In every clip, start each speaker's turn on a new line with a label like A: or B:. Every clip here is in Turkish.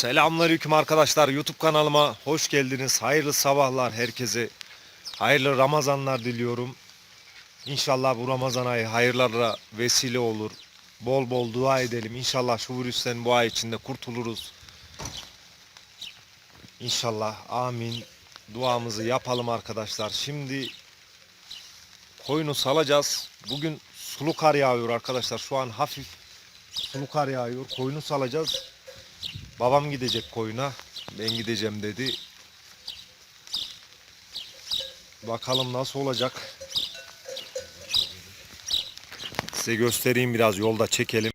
A: Selamünaleyküm arkadaşlar. YouTube kanalıma hoş geldiniz. Hayırlı sabahlar herkese. Hayırlı Ramazanlar diliyorum. İnşallah bu Ramazan ayı hayırlara vesile olur. Bol bol dua edelim. İnşallah şu virüsten bu ay içinde kurtuluruz. İnşallah. Amin. Duamızı yapalım arkadaşlar. Şimdi koyunu salacağız. Bugün sulu kar yağıyor arkadaşlar. Şu an hafif sulu kar yağıyor. Koyunu salacağız. Babam gidecek koyuna. Ben gideceğim dedi. Bakalım nasıl olacak. Size göstereyim biraz yolda çekelim.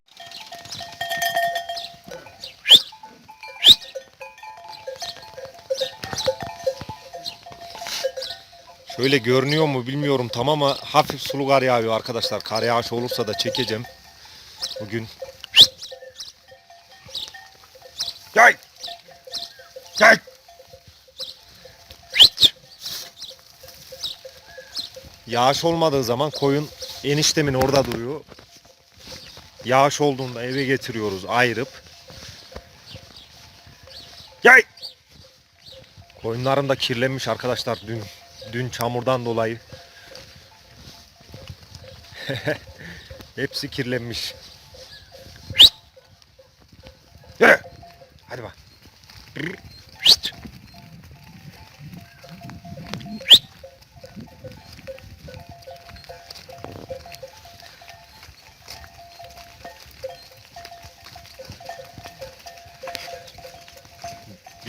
A: Şöyle görünüyor mu bilmiyorum tam ama hafif sulu kar yağıyor arkadaşlar. Kar yağışı olursa da çekeceğim. Bugün Yağış olmadığı zaman koyun eniştemin orada duruyor. Yağış olduğunda eve getiriyoruz ayırıp. Gel. Koyunlarım da kirlenmiş arkadaşlar dün dün çamurdan dolayı. Hepsi kirlenmiş.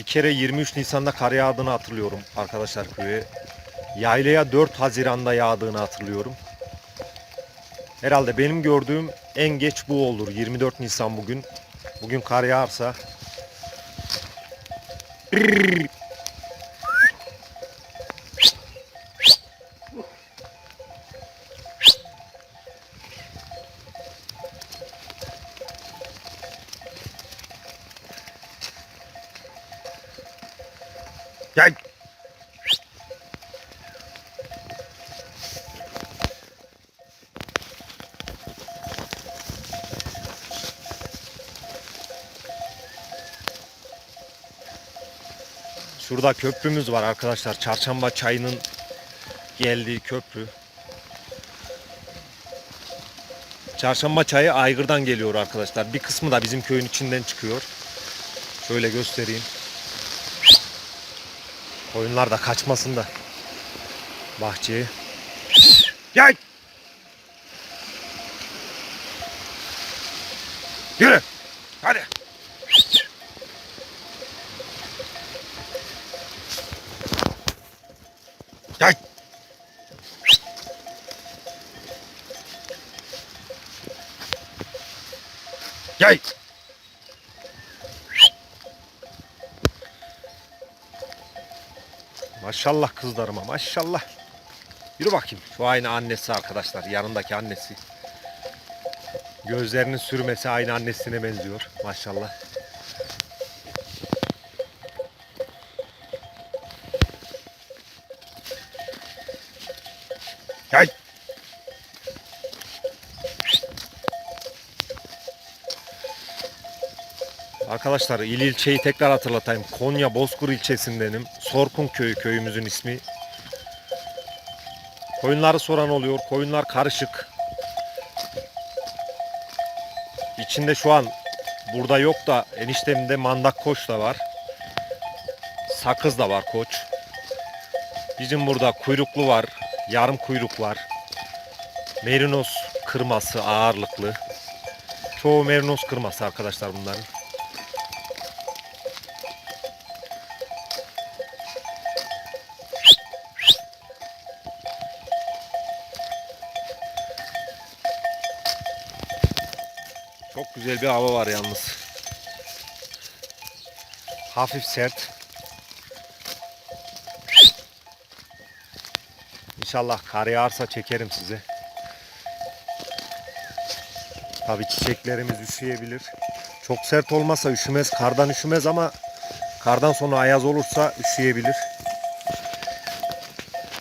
A: Kere 23 Nisan'da kar yağdığını hatırlıyorum arkadaşlar köye. Yaylaya 4 Haziran'da yağdığını hatırlıyorum. Herhalde benim gördüğüm en geç bu olur. 24 Nisan bugün. Bugün kar yağarsa Gel. Şurada köprümüz var arkadaşlar. Çarşamba çayının geldiği köprü. Çarşamba çayı Aygır'dan geliyor arkadaşlar. Bir kısmı da bizim köyün içinden çıkıyor. Şöyle göstereyim. Koyunlar da kaçmasın da bahçeye. Gel. Yürü. Maşallah kızlarıma maşallah. Yürü bakayım. Şu aynı annesi arkadaşlar. Yanındaki annesi. Gözlerinin sürmesi aynı annesine benziyor. Maşallah. Arkadaşlar il ilçeyi tekrar hatırlatayım. Konya Bozkur ilçesindenim. Sorkun köyü köyümüzün ismi. Koyunları soran oluyor. Koyunlar karışık. İçinde şu an burada yok da eniştemde mandak koç da var. Sakız da var koç. Bizim burada kuyruklu var. Yarım kuyruk var. Merinos kırması ağırlıklı. Çoğu merinos kırması arkadaşlar bunların. Çok güzel bir hava var yalnız. Hafif sert. İnşallah kar yağarsa çekerim size. Tabi çiçeklerimiz üşüyebilir. Çok sert olmasa üşümez, kardan üşümez ama kardan sonra ayaz olursa üşüyebilir.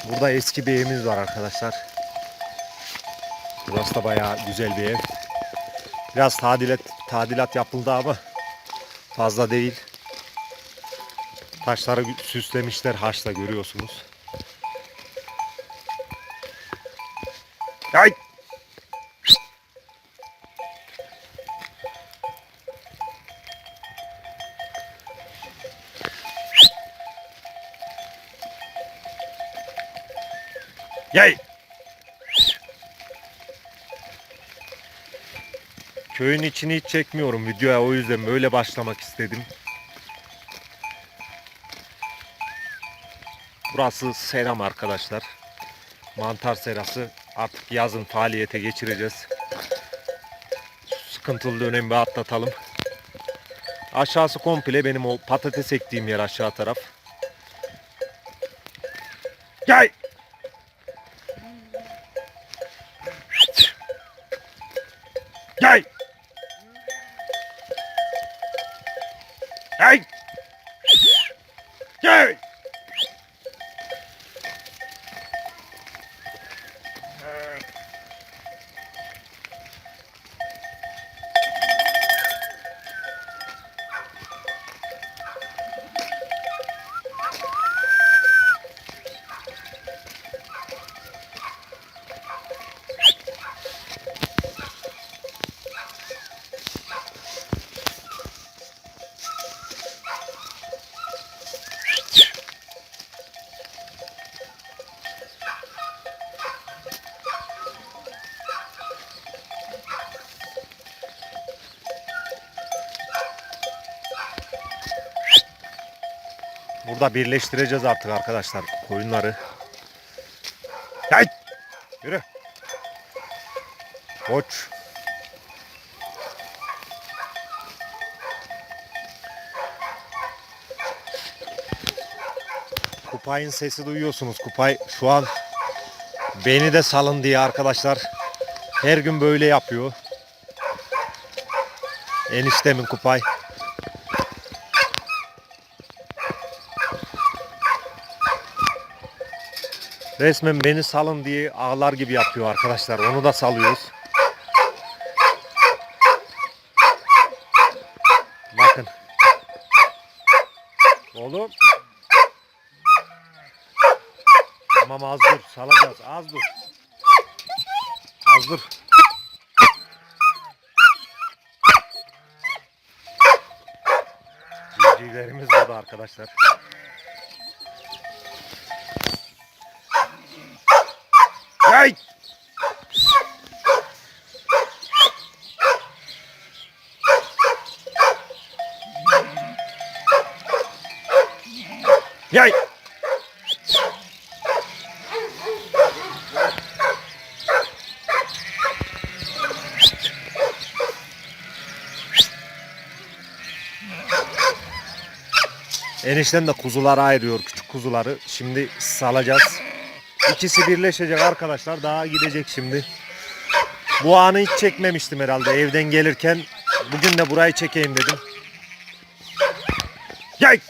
A: Burada eski bir evimiz var arkadaşlar. Burası da bayağı güzel bir ev. Biraz tadilat tadilat yapıldı ama fazla değil. Taşları süslemişler haşla görüyorsunuz. Ay! Yay! Köyün içini hiç çekmiyorum videoya o yüzden böyle başlamak istedim. Burası seram arkadaşlar. Mantar serası. Artık yazın faaliyete geçireceğiz. Sıkıntılı dönemi atlatalım. Aşağısı komple benim o patates ektiğim yer aşağı taraf. Gel. Gel. Burada birleştireceğiz artık arkadaşlar koyunları. Gel. Yürü. Koç. Kupayın sesi duyuyorsunuz. Kupay şu an beni de salın diye arkadaşlar. Her gün böyle yapıyor. Eniştemin kupay. Resmen beni salın diye ağlar gibi yapıyor arkadaşlar. Onu da salıyoruz. Bakın. Oğlum. Tamam az dur. Salacağız. Az dur. Az dur. Civcivlerimiz burada arkadaşlar. Yay! Enişten de kuzuları ayırıyor küçük kuzuları. Şimdi salacağız. İkisi birleşecek arkadaşlar. Daha gidecek şimdi. Bu anı hiç çekmemiştim herhalde evden gelirken. Bugün de burayı çekeyim dedim. Gel.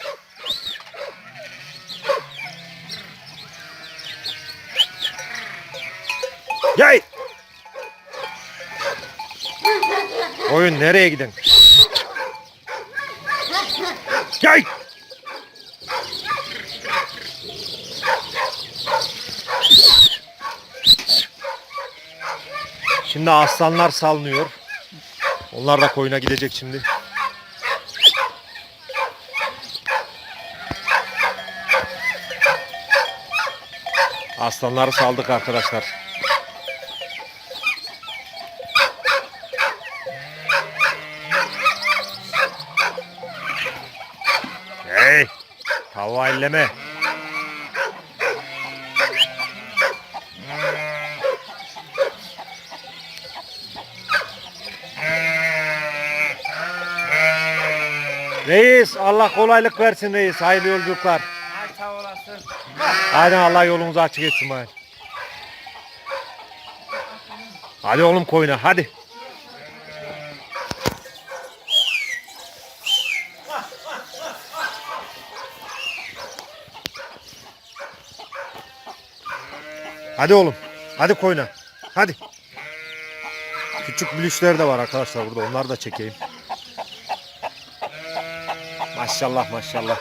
A: Oyun nereye gidin? Gel. Şimdi aslanlar salınıyor. Onlar da koyuna gidecek şimdi. Aslanları saldık arkadaşlar. Tavuğu elleme. Reis Allah kolaylık versin reis. Hayırlı yolculuklar.
B: Ay sağ olasın.
A: Aynen Allah yolunuzu açık etsin bari. Hadi oğlum koyuna hadi. Hadi oğlum. Hadi koyna. Hadi. Küçük bülüşler de var arkadaşlar burada. Onları da çekeyim. Maşallah maşallah.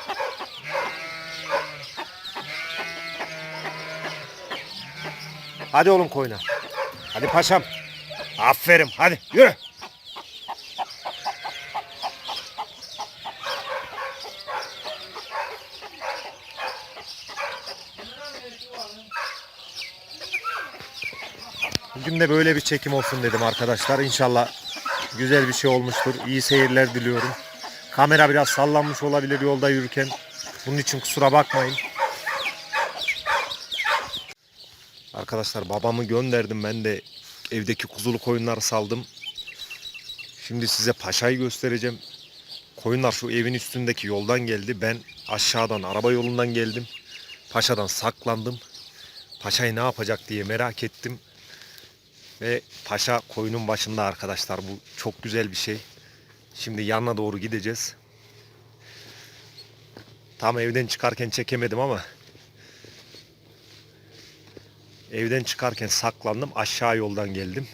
A: Hadi oğlum koyna. Hadi paşam. Aferin. Hadi yürü. Bugün de böyle bir çekim olsun dedim arkadaşlar. İnşallah güzel bir şey olmuştur. İyi seyirler diliyorum. Kamera biraz sallanmış olabilir yolda yürürken. Bunun için kusura bakmayın. Arkadaşlar babamı gönderdim ben de evdeki kuzulu koyunları saldım. Şimdi size paşayı göstereceğim. Koyunlar şu evin üstündeki yoldan geldi. Ben aşağıdan araba yolundan geldim. Paşadan saklandım. Paşayı ne yapacak diye merak ettim. Ve paşa koyunun başında arkadaşlar. Bu çok güzel bir şey. Şimdi yanına doğru gideceğiz. Tam evden çıkarken çekemedim ama evden çıkarken saklandım. Aşağı yoldan geldim.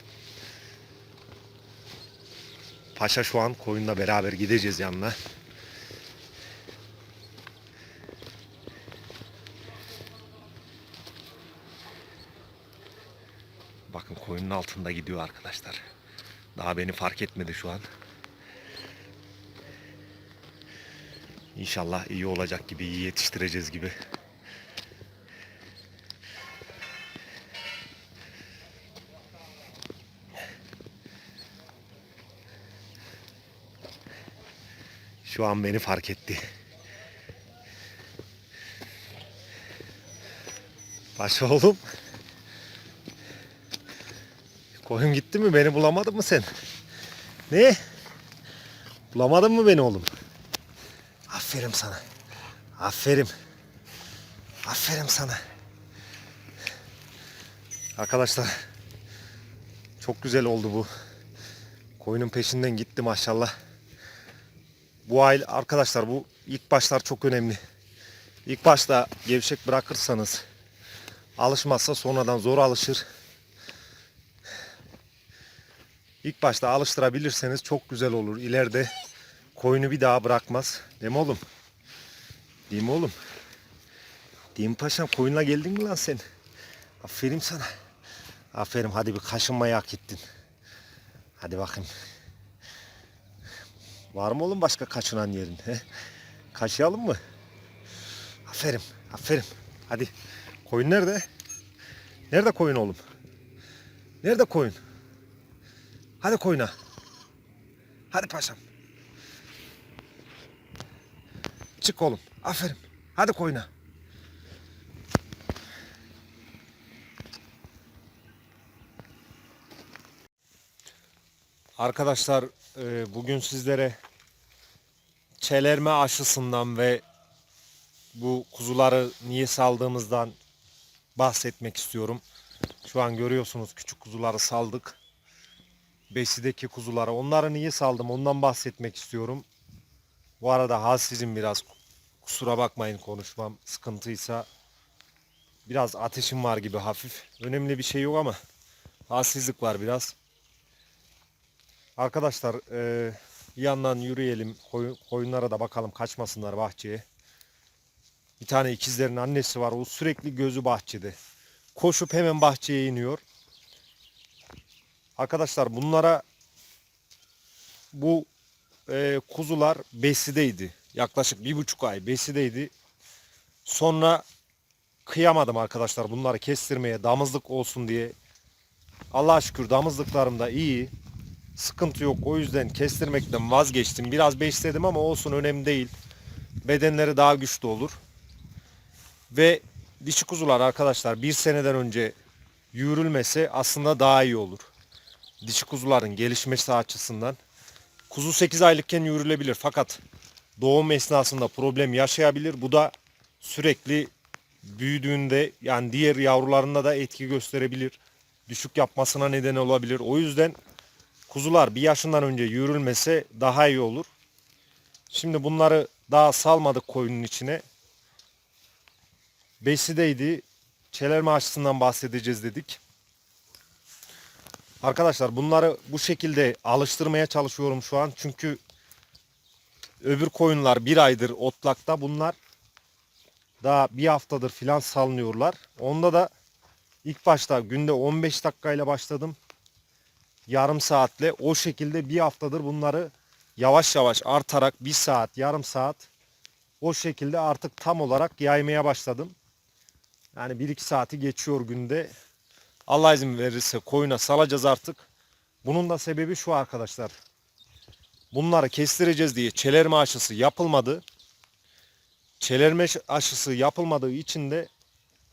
A: Paşa şu an koyunla beraber gideceğiz yanına. Bakın koyunun altında gidiyor arkadaşlar. Daha beni fark etmedi şu an. İnşallah iyi olacak gibi, iyi yetiştireceğiz gibi. Şu an beni fark etti. Paşa oğlum. Koyun gitti mi? Beni bulamadın mı sen? Ne? Bulamadın mı beni oğlum? Aferin sana. Aferin. Aferin sana. Arkadaşlar çok güzel oldu bu. Koyunun peşinden gitti maşallah. Bu aile arkadaşlar bu ilk başlar çok önemli. İlk başta gevşek bırakırsanız alışmazsa sonradan zor alışır. İlk başta alıştırabilirseniz çok güzel olur. İleride koyunu bir daha bırakmaz. Değil mi oğlum? Değil mi oğlum? Değil mi paşam? Koyunla geldin mi lan sen? Aferin sana. Aferin hadi bir kaşınmayı hak ettin. Hadi bakayım. Var mı oğlum başka kaçınan yerin? He? Kaşıyalım mı? Aferin, aferin. Hadi. Koyun nerede? Nerede koyun oğlum? Nerede koyun? Hadi koyuna. Hadi paşam. Çık oğlum. Aferin. Hadi koyuna. Arkadaşlar e, bugün sizlere çelerme aşısından ve bu kuzuları niye saldığımızdan bahsetmek istiyorum. Şu an görüyorsunuz küçük kuzuları saldık. Besideki kuzuları. Onları niye saldım ondan bahsetmek istiyorum. Bu arada halsizim biraz. Kusura bakmayın konuşmam sıkıntıysa. Biraz ateşim var gibi hafif. Önemli bir şey yok ama halsizlik var biraz. Arkadaşlar eee, bir yandan yürüyelim. Koyun, koyunlara da bakalım kaçmasınlar bahçeye. Bir tane ikizlerin annesi var. O sürekli gözü bahçede. Koşup hemen bahçeye iniyor. Arkadaşlar bunlara bu eee, kuzular besideydi. Yaklaşık bir buçuk ay besideydi. Sonra kıyamadım arkadaşlar bunları kestirmeye damızlık olsun diye. Allah'a şükür damızlıklarım da iyi. Sıkıntı yok. O yüzden kestirmekten vazgeçtim. Biraz besledim ama olsun önemli değil. Bedenleri daha güçlü olur. Ve dişi kuzular arkadaşlar bir seneden önce yürülmese aslında daha iyi olur. Dişi kuzuların gelişmesi açısından. Kuzu 8 aylıkken yürülebilir fakat doğum esnasında problem yaşayabilir. Bu da sürekli büyüdüğünde yani diğer yavrularında da etki gösterebilir. Düşük yapmasına neden olabilir. O yüzden kuzular bir yaşından önce yürülmese daha iyi olur. Şimdi bunları daha salmadık koyunun içine. Besideydi. Çelerme aşısından bahsedeceğiz dedik. Arkadaşlar bunları bu şekilde alıştırmaya çalışıyorum şu an. Çünkü öbür koyunlar bir aydır otlakta. Bunlar daha bir haftadır filan salınıyorlar. Onda da İlk başta günde 15 dakikayla başladım. Yarım saatle o şekilde bir haftadır bunları yavaş yavaş artarak bir saat, yarım saat o şekilde artık tam olarak yaymaya başladım. Yani 1-2 saati geçiyor günde. Allah izin verirse koyuna salacağız artık. Bunun da sebebi şu arkadaşlar. Bunları kestireceğiz diye çelerme aşısı yapılmadı. Çelerme aşısı yapılmadığı için de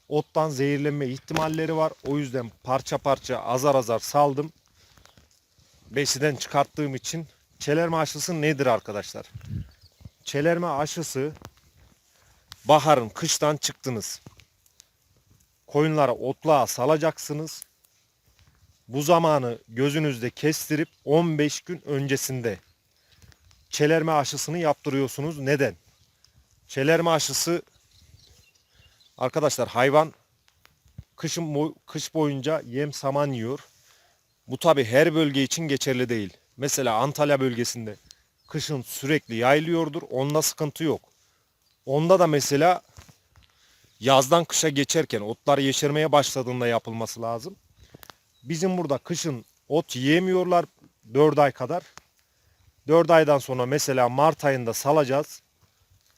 A: ottan zehirlenme ihtimalleri var. O yüzden parça parça azar azar saldım. Besiden çıkarttığım için çelerme aşısı nedir arkadaşlar? Çelerme aşısı baharın kıştan çıktınız. Koyunlara otluğa salacaksınız. Bu zamanı gözünüzde kestirip 15 gün öncesinde çelerme aşısını yaptırıyorsunuz. Neden? Çelerme aşısı arkadaşlar hayvan kışın kış boyunca yem saman yiyor. Bu tabi her bölge için geçerli değil. Mesela Antalya bölgesinde kışın sürekli yayılıyordur. Onda sıkıntı yok. Onda da mesela yazdan kışa geçerken otlar yeşermeye başladığında yapılması lazım. Bizim burada kışın ot yiyemiyorlar 4 ay kadar. 4 aydan sonra mesela Mart ayında salacağız.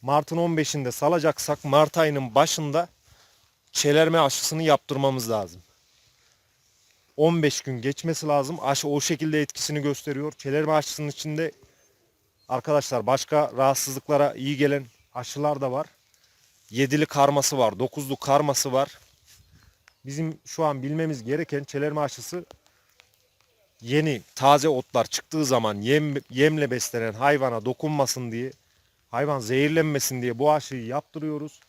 A: Mart'ın 15'inde salacaksak Mart ayının başında çelerme aşısını yaptırmamız lazım. 15 gün geçmesi lazım. Aşı o şekilde etkisini gösteriyor. Çelerme aşısının içinde arkadaşlar başka rahatsızlıklara iyi gelen aşılar da var. Yedili karması var, dokuzlu karması var. Bizim şu an bilmemiz gereken çelerme aşısı yeni taze otlar çıktığı zaman yem, yemle beslenen hayvana dokunmasın diye hayvan zehirlenmesin diye bu aşıyı yaptırıyoruz.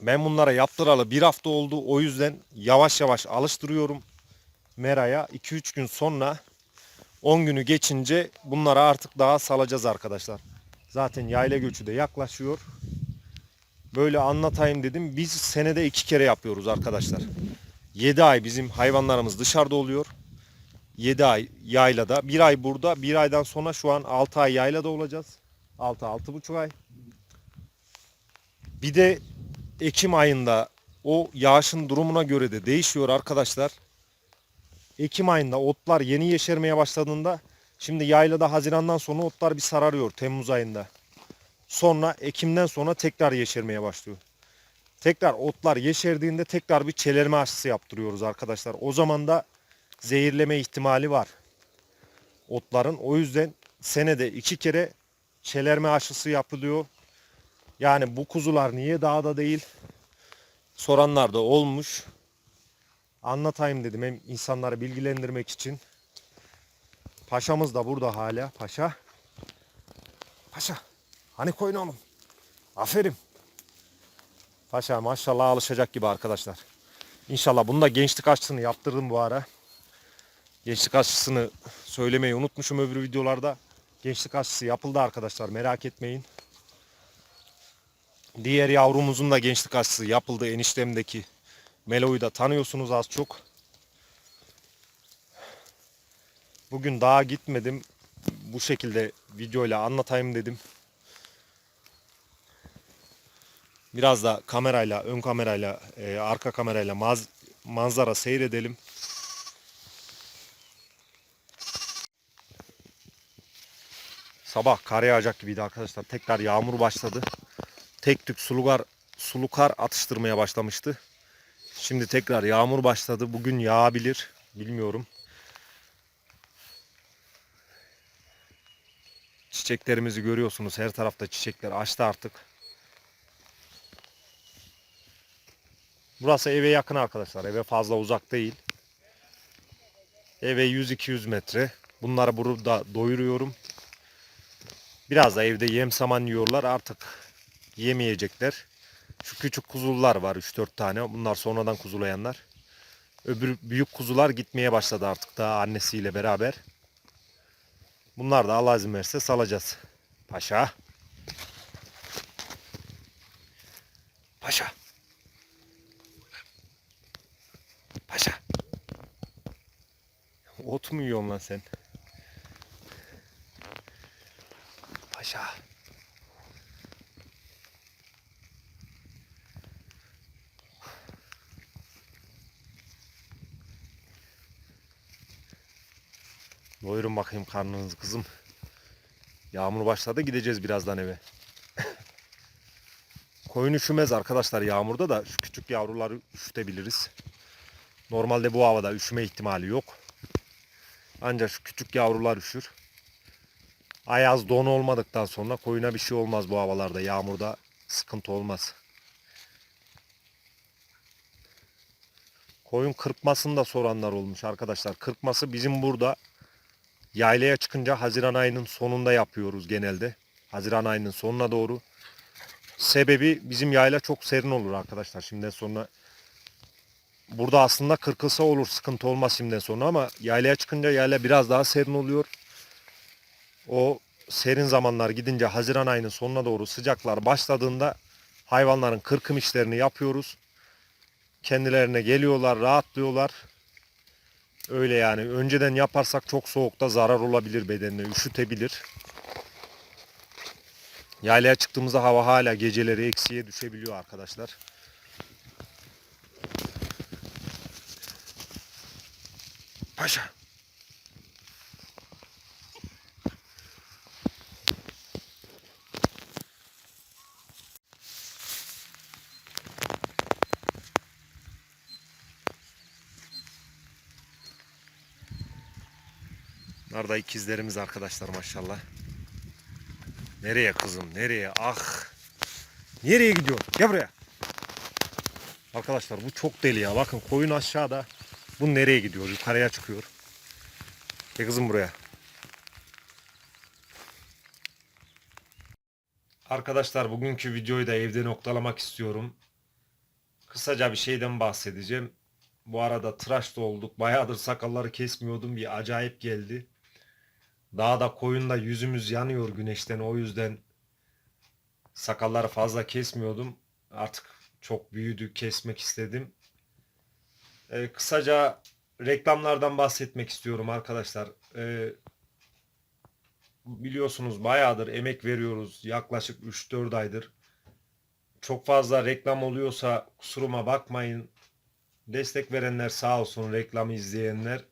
A: Ben bunlara yaptıralı bir hafta oldu. O yüzden yavaş yavaş alıştırıyorum Mera'ya. 2-3 gün sonra 10 günü geçince bunlara artık daha salacağız arkadaşlar. Zaten yayla göçü de yaklaşıyor. Böyle anlatayım dedim. Biz senede iki kere yapıyoruz arkadaşlar. 7 ay bizim hayvanlarımız dışarıda oluyor. 7 ay yaylada. 1 ay burada. 1 aydan sonra şu an 6 ay yaylada olacağız. 6-6,5 ay. Bir de Ekim ayında o yağışın durumuna göre de değişiyor arkadaşlar. Ekim ayında otlar yeni yeşermeye başladığında şimdi yaylada Haziran'dan sonra otlar bir sararıyor Temmuz ayında. Sonra Ekim'den sonra tekrar yeşermeye başlıyor. Tekrar otlar yeşerdiğinde tekrar bir çelerme aşısı yaptırıyoruz arkadaşlar. O zaman da zehirleme ihtimali var otların. O yüzden senede iki kere çelerme aşısı yapılıyor. Yani bu kuzular niye dağda değil? Soranlar da olmuş. Anlatayım dedim hem insanları bilgilendirmek için. Paşamız da burada hala. Paşa. Paşa. Hani koyun oğlum? Aferin. Paşa maşallah alışacak gibi arkadaşlar. İnşallah bunu da gençlik aşısını yaptırdım bu ara. Gençlik aşısını söylemeyi unutmuşum öbür videolarda. Gençlik aşısı yapıldı arkadaşlar merak etmeyin. Diğer yavrumuzun da gençlik aşısı yapıldı eniştemdeki. Melo'yu da tanıyorsunuz az çok. Bugün daha gitmedim. Bu şekilde videoyla anlatayım dedim. Biraz da kamerayla, ön kamerayla, e, arka kamerayla maz- manzara seyredelim. Sabah kar yağacak gibiydi arkadaşlar. Tekrar yağmur başladı. Tek tük sulukar, sulukar atıştırmaya başlamıştı. Şimdi tekrar yağmur başladı. Bugün yağabilir. Bilmiyorum. Çiçeklerimizi görüyorsunuz. Her tarafta çiçekler açtı artık. Burası eve yakın arkadaşlar. Eve fazla uzak değil. Eve 100-200 metre. Bunları burada doyuruyorum. Biraz da evde yem saman yiyorlar. Artık yemeyecekler. Şu küçük kuzular var 3-4 tane. Bunlar sonradan kuzulayanlar. Öbür büyük kuzular gitmeye başladı artık daha annesiyle beraber. Bunlar da Allah izin verirse salacağız. Paşa. Paşa. Paşa. Ot mu yiyorsun lan sen? Paşa. Doyurun bakayım karnınızı kızım. Yağmur başladı gideceğiz birazdan eve. Koyun üşümez arkadaşlar yağmurda da şu küçük yavruları üşütebiliriz. Normalde bu havada üşüme ihtimali yok. Ancak şu küçük yavrular üşür. Ayaz don olmadıktan sonra koyuna bir şey olmaz bu havalarda. Yağmurda sıkıntı olmaz. Koyun kırpmasını da soranlar olmuş arkadaşlar. Kırpması bizim burada yaylaya çıkınca Haziran ayının sonunda yapıyoruz genelde. Haziran ayının sonuna doğru. Sebebi bizim yayla çok serin olur arkadaşlar şimdiden sonra. Burada aslında kırkılsa olur sıkıntı olmaz şimdiden sonra ama yaylaya çıkınca yayla biraz daha serin oluyor. O serin zamanlar gidince Haziran ayının sonuna doğru sıcaklar başladığında hayvanların kırkım işlerini yapıyoruz. Kendilerine geliyorlar, rahatlıyorlar. Öyle yani. Önceden yaparsak çok soğukta zarar olabilir bedenine, üşütebilir. Yaylaya çıktığımızda hava hala geceleri eksiye düşebiliyor arkadaşlar. Paşa. Bunlar ikizlerimiz arkadaşlar maşallah. Nereye kızım nereye ah. Nereye gidiyor? Gel buraya. Arkadaşlar bu çok deli ya. Bakın koyun aşağıda. Bu nereye gidiyor? Yukarıya çıkıyor. Gel kızım buraya. Arkadaşlar bugünkü videoyu da evde noktalamak istiyorum. Kısaca bir şeyden bahsedeceğim. Bu arada tıraş da olduk. Bayağıdır sakalları kesmiyordum. Bir acayip geldi. Dağda koyunda yüzümüz yanıyor güneşten. O yüzden sakalları fazla kesmiyordum. Artık çok büyüdü. Kesmek istedim. Ee, kısaca reklamlardan bahsetmek istiyorum arkadaşlar. Ee, biliyorsunuz bayağıdır emek veriyoruz. Yaklaşık 3-4 aydır. Çok fazla reklam oluyorsa kusuruma bakmayın. Destek verenler sağ olsun reklamı izleyenler.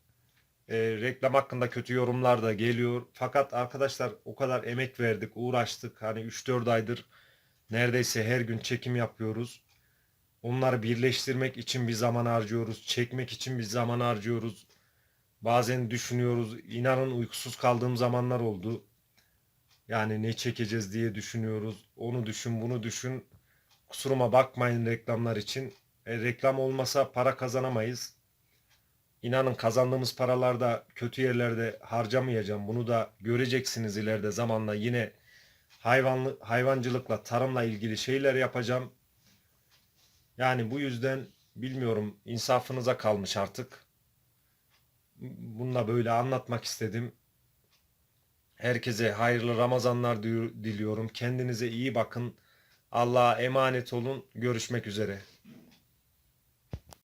A: E, reklam hakkında kötü yorumlar da geliyor. Fakat arkadaşlar o kadar emek verdik, uğraştık. Hani 3-4 aydır neredeyse her gün çekim yapıyoruz. Onları birleştirmek için bir zaman harcıyoruz. Çekmek için bir zaman harcıyoruz. Bazen düşünüyoruz. İnanın uykusuz kaldığım zamanlar oldu. Yani ne çekeceğiz diye düşünüyoruz. Onu düşün, bunu düşün. Kusuruma bakmayın reklamlar için. E, reklam olmasa para kazanamayız. İnanın kazandığımız paralarda kötü yerlerde harcamayacağım. Bunu da göreceksiniz ileride zamanla yine hayvanlı, hayvancılıkla, tarımla ilgili şeyler yapacağım. Yani bu yüzden bilmiyorum insafınıza kalmış artık. Bununla böyle anlatmak istedim. Herkese hayırlı Ramazanlar diliyorum. Kendinize iyi bakın. Allah'a emanet olun. Görüşmek üzere.